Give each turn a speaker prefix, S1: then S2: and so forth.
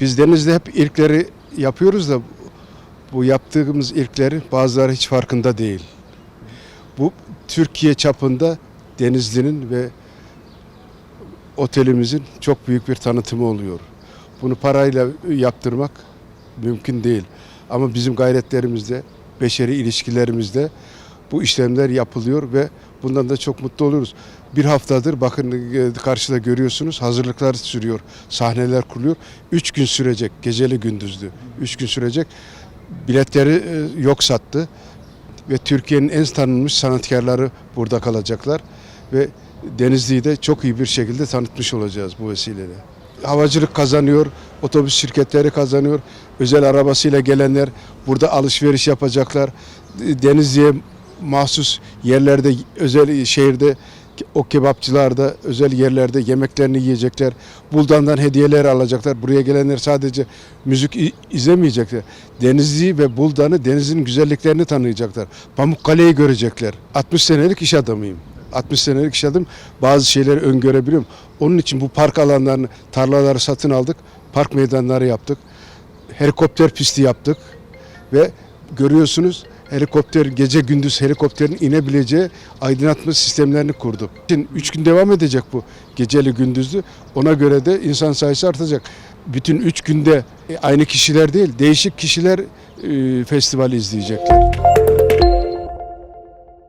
S1: Biz denizde hep ilkleri yapıyoruz da bu yaptığımız ilkleri bazıları hiç farkında değil. Bu Türkiye çapında Denizli'nin ve otelimizin çok büyük bir tanıtımı oluyor. Bunu parayla yaptırmak mümkün değil. Ama bizim gayretlerimizde, beşeri ilişkilerimizde bu işlemler yapılıyor ve bundan da çok mutlu oluyoruz. Bir haftadır bakın e, karşıda görüyorsunuz hazırlıklar sürüyor, sahneler kuruluyor. Üç gün sürecek, geceli gündüzlü. Üç gün sürecek. Biletleri e, yok sattı ve Türkiye'nin en tanınmış sanatkarları burada kalacaklar ve Denizli'yi de çok iyi bir şekilde tanıtmış olacağız bu vesileyle. Havacılık kazanıyor, otobüs şirketleri kazanıyor, özel arabasıyla gelenler burada alışveriş yapacaklar. Denizli'ye mahsus yerlerde, özel şehirde o kebapçılarda, özel yerlerde yemeklerini yiyecekler. Buldan'dan hediyeler alacaklar. Buraya gelenler sadece müzik izlemeyecekler. Denizli'yi ve Buldan'ı, denizin güzelliklerini tanıyacaklar. Pamukkale'yi görecekler. 60 senelik iş adamıyım. 60 senelik iş adamım. Bazı şeyleri öngörebiliyorum. Onun için bu park alanlarını, tarlaları satın aldık. Park meydanları yaptık. Helikopter pisti yaptık. Ve görüyorsunuz helikopter gece gündüz helikopterin inebileceği aydınlatma sistemlerini kurduk. Şimdi 3 gün devam edecek bu geceli gündüzlü. Ona göre de insan sayısı artacak. Bütün 3 günde e, aynı kişiler değil değişik kişiler e, festivali izleyecekler.